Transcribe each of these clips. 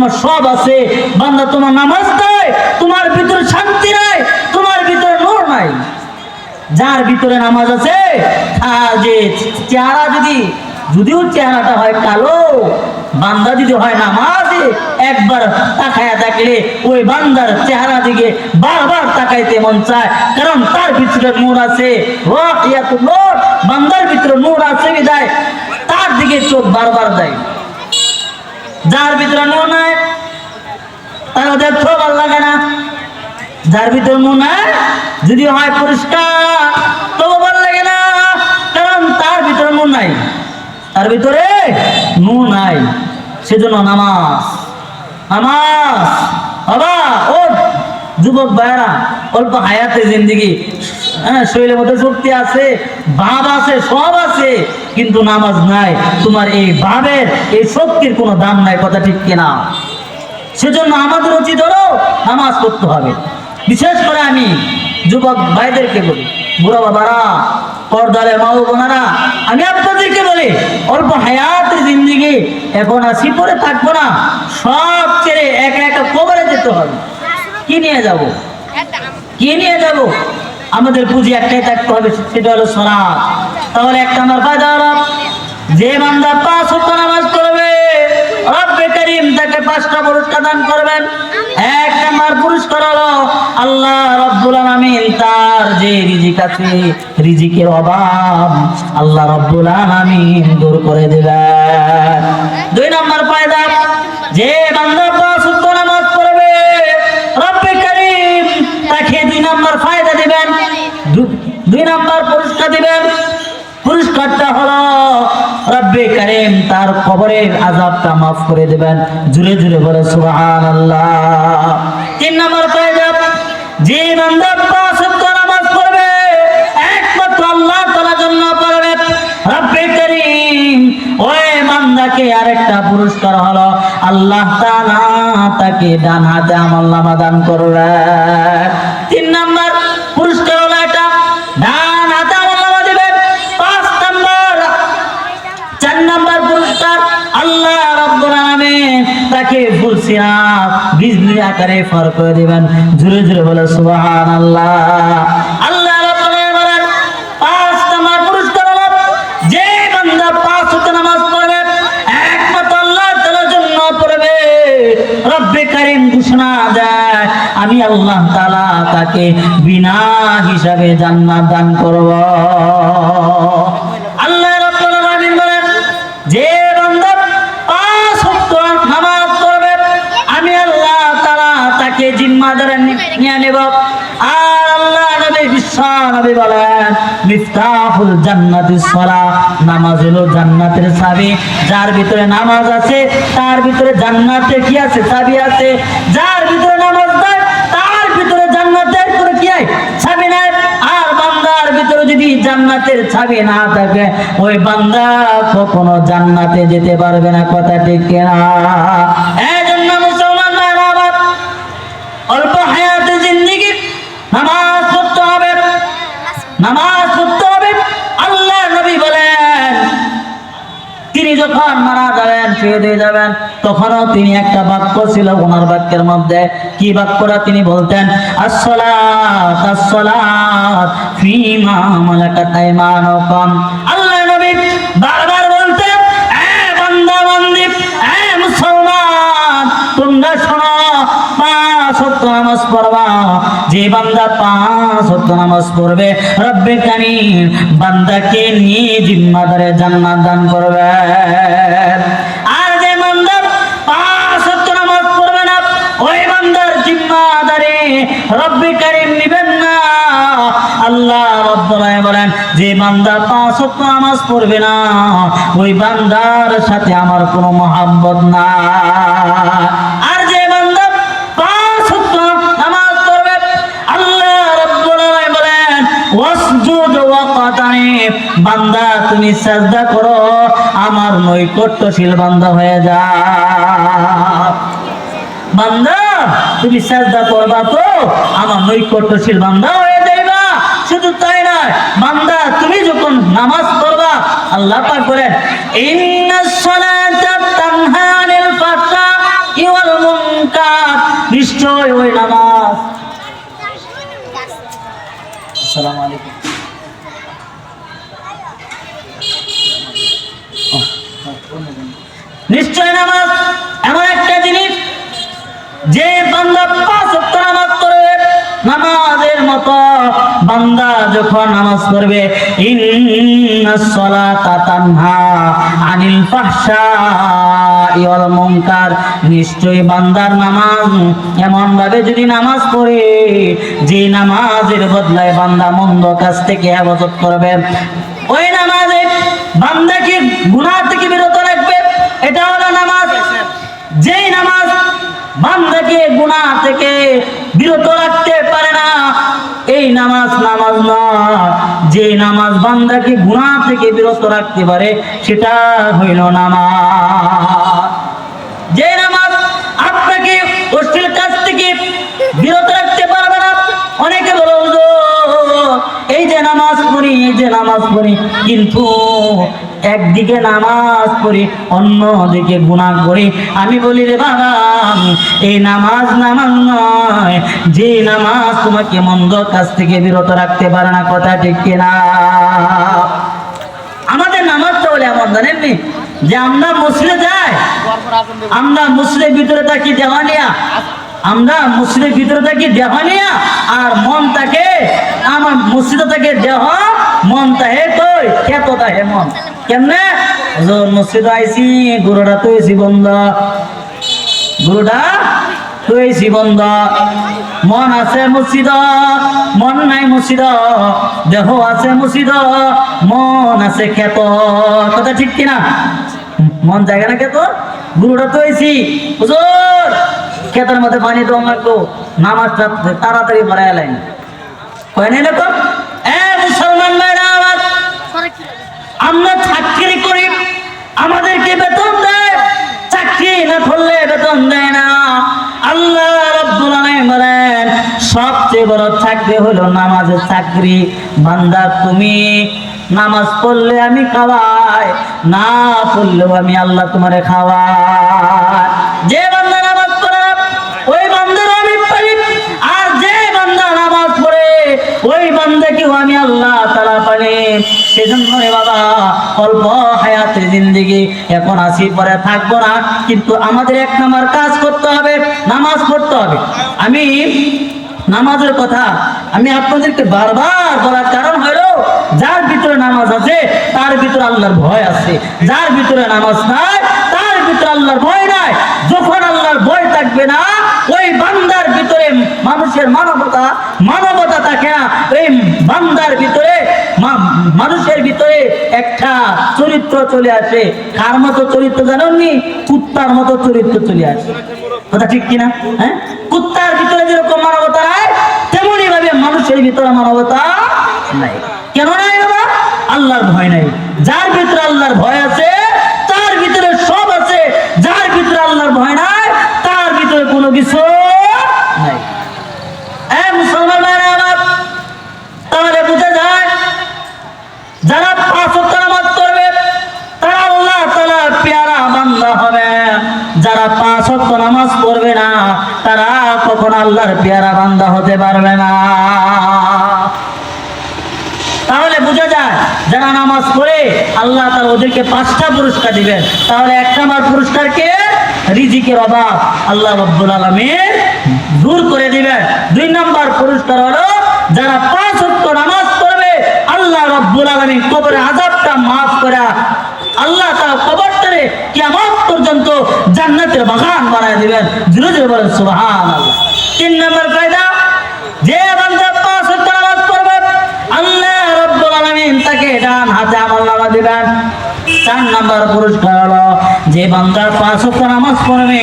তোমার সব আছে। বান্দা, তোমার নামাজ নাই, তোমার ভিতরে শান্তি নাই, তোমার ভিতরে নূর নাই। যার ভিতরে নামাজ আছে আর যে চেহারা যদি, যদিও চেহারাটা হয় কালো, বান্দা যদি হয় নামাজে, একবার তাকায়া থাকলে ওই বান্দার চেহারা দিকে বারবার তাকাইতে মন চায়, কারণ তার ভিতরে নূর আছে। বান্দার ভিতরে নূর আছে বিদায়, তার দিকে চোখ বারবার দেয়। যার ভিতরে নূর নাই, তার দেখতেও ভালো লাগে না। যার ভিতর মন নাই, যদি হয় পরিষ্কার, তবু ভালো লাগে না, কারণ তার ভিতরে নুন নাই। তার ভিতরে নুন নাই। সেজন্য নামাজ নামাজ বাবা ও যুবক ভাইরা অল্প হায়াতে জিন্দিগি। হ্যাঁ শরীরের মধ্যে শক্তি আছে, ভাব আছে, সব আছে, কিন্তু নামাজ নাই। তোমার এই ভাবের, এই শক্তির কোনো দাম নাই, কথা ঠিক কিনা? সেজন্য আমাদের উচিত হলো নামাজ পড়তে হবে। বিশেষ করে আমি যুবক ভাইদেরকে বলি, বুড়া বাবারা, পর্দারে মা বোনারা, আমি আপনাদেরকে বলি, অল্প হায়াতের জিন্দিগি এখন আসি পরে থাকব না, সব ছেড়ে একা একা কবরে যেতে হবে। কি নিয়ে যাব? কি নিয়ে যাব? আমাদের পুঁজি একটাই থাকতে হবে, সেটা হলো সরাত তাহলে একটা আমার ফায়দা হলো, যে বান্দা পাঁচ নামাজ পড়বে, রব্বে করিম তাকে পাঁচটা পুরস্কার দান করবেন। পুরস্কার হলো, আল্লাহ রব্বুল আলামিন তার যে রিজিক আছে, রিজিকের অভাব আল্লাহ রব্বুল আলামিন দূর করে দেবেন। দুই নাম্বার ফায়দা, যে বান্দা দুই নাম্বার পুরস্কার দিবেন। পুরস্কারটা হলো রব্বে কারিম তার কবরের আজাবটা মাফ করে দেবেন। জুড়ে জুড়ে বলে সুবহান তিন নম্বর ফায়দা যে বান্দা নামাজ পড়বে, একমাত্র আল্লাহ জন্য পড়বে। রব্বে কারিম, ওই বান্দাকে আরেকটা পুরস্কার হলো আল্লাহ তাআলা তাকে ডান হাতে আমল দান করবে তিন নাম্বার আকারে ফার করে দিবেন। জোরে বলে, সুবহানাল্লাহ। আল্লাহ আমি আল্লাহ তাআলা তাকে বিনা হিসাবে জান্নাত দান করব। নিয়ে নেব। আর আল্লাহ নবী নবী বলেন, মিফতাহুল জান্নাতি সালাহ নামাজ হলো জান্নাতের চাবি। যার ভিতরে নামাজ আছে, তার ভিতরে জান্নাতের কি আছে? চাবি আছে। যার ভিতরে নামাজ নাই, তার ভিতরে জান্নাতের কি আছে চাবি নাই। আর বান্দার ভিতরে যদি জান্নাতের ছাবি না থাকে, ওই বান্দা কখনো জান্নাতে যেতে পারবে না, কথা ঠিক কিনা এই জন্য মুসলমান ভাইরা আমার অল্প হায়াতে জিন্দিগি নামাজ পড়তে হবে নামাজ পড়তে হবে। আল্লাহ নবী বলেন, তিনি যখন মারা যাবেন শুয়ে দিয়ে যাবেন, তখনও তিনি একটা বাক্য ছিল ওনার বাক্যের মধ্যে। কি বাক্যটা তিনি বলতেন? আসসালাত আসসালাত ফিমা মালাকাত আইমানুকুম। আল্লাহ নবী বারবার বলতেন, এ বান্দা, বান্দি, এ মুসলমান, তোমরা ওয়াক্ত নামাজ পড়বা। যে বান্দা পাঁচ ওয়াক্ত নামাজ পড়বে, রব্বে কারিম বান্দাকে নিয়ে জিম্মাদারে জান্নাত দান করবে। আর যে বান্দা পাঁচ ওয়াক্ত নামাজ পড়বে না, ওই বান্দার জিম্মাদারে রব্বে কারিম নিবেন না। আল্লাহ রব্বুল আলামিন বলেন, যে বান্দা পাঁচ ওয়াক্ত নামাজ পড়বে না, ওই বান্দার সাথে আমার কোনো মহাব্বত না ওয়াসজুদ ওয়াকাতারিব বান্দা, তুমি সাজদা করো, আমার নৈকট্যশীল বান্দা হয়ে যা। বান্দা, তুমি সাজদা করবা তো, আমার নৈকট্যশীল বান্দা হয়ে যাইবা। শুধু তাই নয়, বান্দা, তুমি যখন নামাজ পড়বা, আল্লাহ পাক বলেন ইন্নাস সালাতা তানহা আনিল ফাহশাই ওয়াল নিশ্চয় ওই নামাজ আসসালামু আলাইকুম। নিশ্চয় নামাজ এমন একটা জিনিস যে বান্দা পাঁচ নামাজ করে নামাজের মতো বান্দা যখন নামাজ পড়বে আনিল ওয়াল নিশ্চয় বান্দার নামাজ এমন ভাবে যদি নামাজ পড়ে, যে নামাজের বদলায় বান্দা মন্দ কাজ থেকে হেফাজত করবে। ওই নামাজে বান্দাকে গুনাহ থেকে বিরত রাখবে। এটা হলো নামাজ। যেই নামাজ বান্দাকে গুনাহ থেকে বিরত রাখতে পারে না এই নামাজ নামাজ না যে নামাজ বান্দাকে গুণা থেকে বিরত রাখতে পারে, সেটা হইল নামাজ। একদিকে নামাজ পড়ি, অন্যদিকে গুণা করি। আমি বলি, রে বাবা, এই নামাজ নামাজ নয়। যে নামাজ তোমাকে মন্দ কাজ থেকে বিরত রাখতে পারে না, কথা ঠিক কিনা? আমাদের নামাজটা হলে এমন জানেননি যে আমরা মসজিদে যাই, আমরা মুসলিম ভিতরে থাকি দেওয়ানিয়া। আমরা মুসলিম ভিতরে থাকি দেওয়ানিয়া, আর মন থাকে আমার মসজিদে থাকে দেহ, মন তাহে কই খেত তাহে মন। কেমনে? মসজিদ আইসি গুরুটা তো এসি বন্ধ। গুরুটা তো এসি বন্ধ। মন আছে মসজিদ, মন নাই মসজিদ, দেহ আছে মসজিদ, মন আছে খেত কথা ঠিক কিনা? মন জায়গা না খেত গুরুটা তো এসি হুজুর খেতের মধ্যে পানি তো লাগতো নামাজটা তাড়াতাড়ি পড়ায় এলেন হয় না এরকম আমরা চাকরি করি, আমাদেরকে বেতন দেয়। চাকরি না করলে বেতন দেয় না। আল্লাহ সবচেয়ে বড় চাকরি হলো নামাজের চাকরি। বান্দা, তুমি নামাজ পড়লে আমি খাওয়াই, না পড়লেও আমি আল্লাহ তোমারে খাওয়াই। যে বান্দা নামাজ পড়ে, ওই বান্দার আমি পাই আর যে বান্দা নামাজ পড়ে, ওই বান্দাকেও আমি আল্লাহ তালা পারে সেজন্য বাবা, অল্প হায়াতে জিন্দিগি এখন আসি পরে থাকব না। কিন্তু আমাদের এক নাম্বার কাজ করতে হবে, নামাজ পড়তে হবে। আমি নামাজের কথা, আমি আপনাদেরকে বারবার বলার কারণ হলো, যার ভিতরে নামাজ আছে, তার ভিতরে আল্লাহর ভয় আছে। যার ভিতরে নামাজ নাই তার ভিতরে আল্লাহর ভয় নাই। যখন আল্লাহর ভয় থাকবে না, ওই বান্দার ভিতরে মানুষের মানবতা মানবতা থাকে না। এই বান্দার ভিতরে মানুষের ভিতরে একটা চরিত্র চলে আসে। কার মতো চরিত্র জানেননি? কুত্তার মতো চরিত্র চলে আসে। কথা ঠিক কিনা? হ্যাঁ? কুত্তার ভিতরে যেরকম মানবতা নাই তেমনই ভাবে মানুষের ভিতরে মানবতা নাই। কেন নাই বাবা? আল্লাহর ভয় নাই। যার ভিতরে আল্লাহর ভয় আছে তার ভিতরে সব আছে যার ভিতরে আল্লাহর ভয় নাই তার ভিতরে কোনো কিছু নাই এ মুসলমান ভাইরা আমার তাহলে বুঝা যায় যারা পাঁচ ওয়াক্ত নামাজ পড়বে তারা আল্লাহ তাআলা পেয়ারা বান্দা হবে যারা পাঁচ ওয়াক্ত নামাজ পড়বে না, তারা কখনো আল্লাহর পেয়ারা বান্দা হতে পারবে না। তাহলে বোঝা যায়, যারা নামাজ পড়ে, আল্লাহ তার ওদেরকে পাঁচটা পুরস্কার দিবেন। তাহলে এক নম্বর পুরস্কারকে রিজিকের অভাব। আল্লাহ রব্বুল আলমীর দূর করে দিবেন। দুই নম্বর পুরস্কার হলো, যারা পাঁচ ওয়াক্ত নামাজ পড়বে, আল্লাহ রব্বুল আলমী কবরে আজাবটা মাফ করা। জান্নাতের বাগান বানায় দিবেন। ধীরে ধীরে বলেন সুবহান তিন নম্বর কায়দা, যে বান্দা পাঁচ ওয়াক্ত নামাজ পড়বে, আল্লাহ রব্বুল আলামিন তাকে ডান হাতে আমল নামা দিবেন। চার নাম্বার পুরস্কার হলো, যে বান্দা পাঁচ ওয়াক্ত নামাজ পড়বে,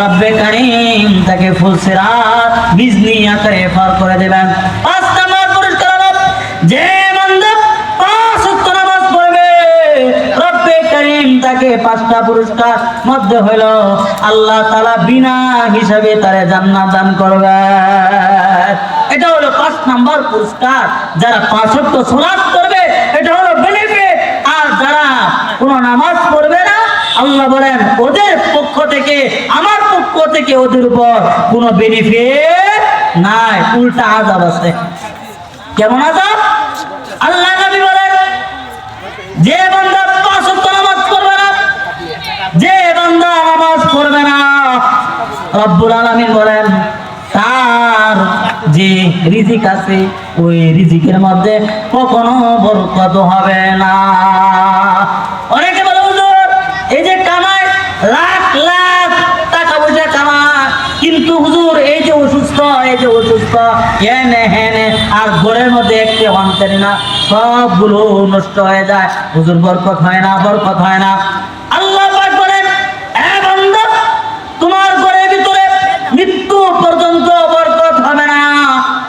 রব্বে কারীম তাকে ফুলসিরাত বিজনি আকারে পার করে দেবেন। পাঁচ নাম্বার পুরস্কার হলো, যে পাঁচটা পুরস্কার মধ্যে হইল, আল্লাহ তাআলা বিনা হিসাবে তারে জান্নাত দান করবে। এটা হলো পাঁচ নাম্বার পুরস্কার। যারা পাঁচ সালাত করবে, এটা হলো আর যারা কোনো নামাজ পড়বে না, আল্লাহ বলেন, ওদের পক্ষ থেকে, আমার পক্ষ থেকে থেকে ওদের উপর কোনো বেনিফিট নাই। উল্টা আজাব আছে। কেমন আজাব আল্লাহ নবী বলেন, যে বান্দা পাঁচ ওয়াক্ত নামাজ পড়বে না যে বান্দা নামাজ পড়বে না রব্বুল আলামিন বলেন, তার যে রিজিক আছে, ওই রিজিকের মধ্যে কখনো বরকত হবে না। অনেকে বলে, হুজুর, এই যে কামায় লাখ লাখ টাকা পয়সা কামায়, কিন্তু হুজুর, এই যে অসুস্থ, এই যে অসুস্থ, এনে হেনে আর ঘরের মধ্যে একটি অন্তরে না, সবগুলো নষ্ট হয়ে যায়। হুজুর, বরকত হয় না, বরকত হয় না। আল্লাহ পাক বলেন এ বান্দা তোমার ঘরের ভিতরে মৃত্যু পর্যন্ত বরকত হবে না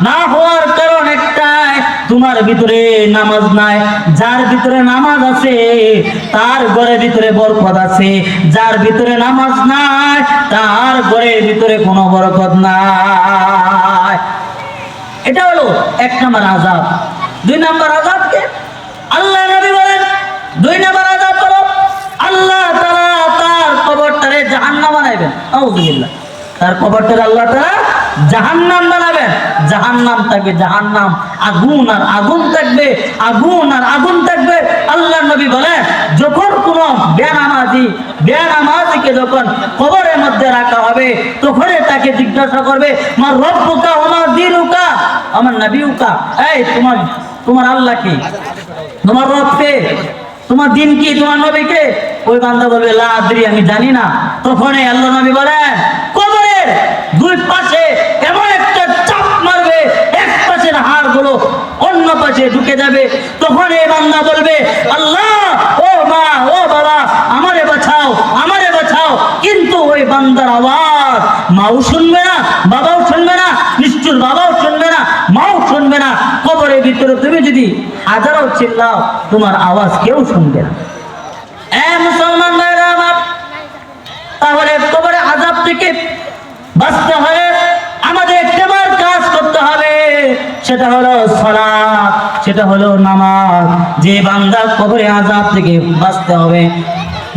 না হওয়ার কারণ একটাই তোমার ভিতরে নামাজ নাই, যার ভিতরে নামাজ আছে, তার ঘরের ভিতরে বরকত আছে। যার ভিতরে নামাজ নাই, তার ঘরের ভিতরে কোনো বরকত নাই। এটা হলো এক নম্বর আজাব দুই নম্বর আজাবকে আল্লাহ নবী বলেন, দুই নম্বর আজাব হলো, আল্লাহ তাআলা তার কবরটারে জাহান্নাম বানাইবেন। আউযুবিল্লাহ। তার কবরটারে আল্লাহ তাআলা জাহান্নাম বানাবেন। জাহান্নাম থাকবে জাহান্নাম আগুন আর আগুন থাকবে, আগুন আর আগুন থাকবে। আল্লাহ নবী বলেন যখন কোন বেনামাজি, বেনামাজিকে যখন কবরের মধ্যে রাখা হবে, তখনই তাকে জিজ্ঞাসা করবে আমার রব্বুকা আমার দিনুকা? আমার নবীউকা, এই, তোমার তোমার আল্লাহ কি? তোমার রব কে? তোমার দিন কি? তোমার নবী কে? ওই বান্দা বলবে, লা আদরি, আমি জানি না। তখনই আল্লাহ নবী বলেন কবরের দুই পাশে পাশে ঢুকে যাবে, তখন এই বান্দা বলবে, আল্লাহ, ও মা, ও বাবা, আমারে বাঁচাও আমারে বাঁচাও। কিন্তু ওই বান্দার আওয়াজ মাও শুনবে না, বাবাও শুনবে না নিশ্চুর বাবাও শুনবে না, মাও শুনবে না। কবরের ভিতরে তুমি যদি হাজারও চিল্লাও, তোমার আওয়াজ কেউ শুনবে না। মুসলমান তাহলে কবরে আজাব থেকে বাঁচতে হলে আমাদের একটাবার কাজ করতে হবে, সেটা হলো সালাত। সেটা হলো নামাজ। যে বান্দা কবরে আজাব থেকে বাঁচতে হবে।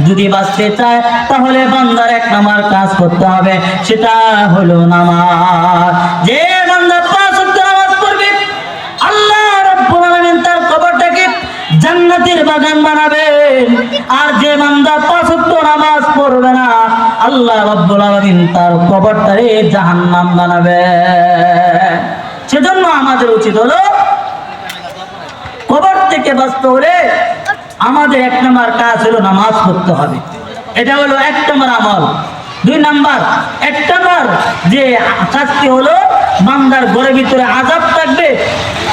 যদি বাঁচতে চায়, তাহলে বান্দার এক নামার কাজ করতে হবে, সেটা হলো নামাজ। যে বান্দা পাঁচ নামাজ পড়বে, আল্লাহ রাব্বুল আলামিন তার কবরটাকে জান্নাতের বাগান বানাবেন আর যে বান্দা পাঁচ নামাজ পড়বে না, আল্লাহ রাব্বুল আলামিন তার কবরটারে জাহান্নাম বানাবে। সেজন্য আমাদের উচিত হলো থেকে বাঁচতে হলে আমাদের এক নম্বর কাজ হলো নামাজ পড়তে হবে। এটা হলো এক নম্বর আমল। দুই নাম্বার, এক নম্বর যে কাজটি হলো বান্দার ঘরের ভিতরে আজাব থাকবে।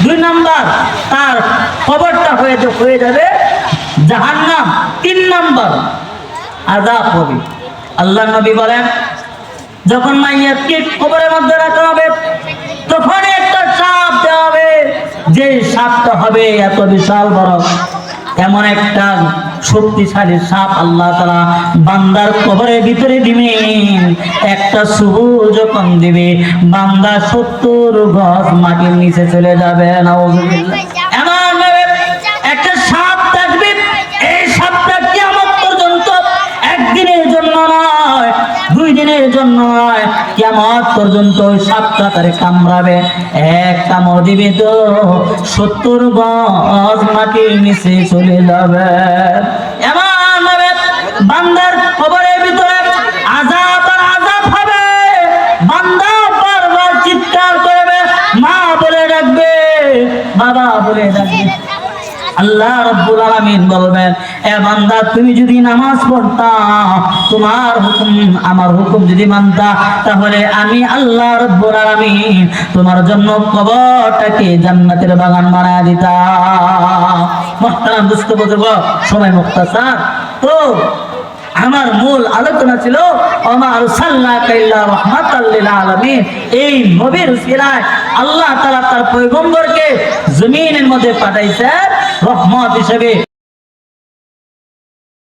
দুই নাম্বার, তার খবরটা হয়ে হয়ে যাবে জাহান্নাম। তিন নাম্বার আজাব হবে। আল্লাহ নবী বলেন, যখন মাইয়াতকে খবরের মধ্যে রাখা হবে তখন একটা সাপ দেওয়া হবে যে সাপটা হবে, এত বিশাল বড়। এমন একটা শক্তিশালী সাপ আল্লাহ তারা বান্দার কবরের ভিতরে দিবে একটা শুভ যখন দিবে, বান্দা সত্তর গজ মাটির নিচে চলে যাবে, নাউজুবিল্লাহ। দিনের জন্য নয় পর্যন্ত ওই সাপটা তারে কামড়াবে। এক কামড় দিবে তো সত্তর গজ মাটির নিচে চলে যাবে। এমন বান্দার খবরের ভিতরে আজাব আর হবে। বান্দা বারবার চিৎকার করবে, মা বলে ডাকবে, বাবা বলে ডাকবে। আল্লাহ রাব্বুল আলামিন বলবেন, এ বান্দা, তুমি যদি নামাজ পড়তা, তোমার হুকুম, আমার হুকুম যদি মানতা, তাহলে আমি আল্লাহ রাব্বুল আলামিন তোমার জন্য কবরটাকে জান্নাতের বাগান বানায় দিতাম। মুহতারাম দুস্থ বুজুর্গ, সময় মুক্তাসার। তো আমার মূল আলোচনা ছিল আমার আলামিন। এই নবীর উসিলায় আল্লাহ তাআলা তার পয়গম্বরকে জমিনের মধ্যে পাঠাইছে রহমত হিসেবে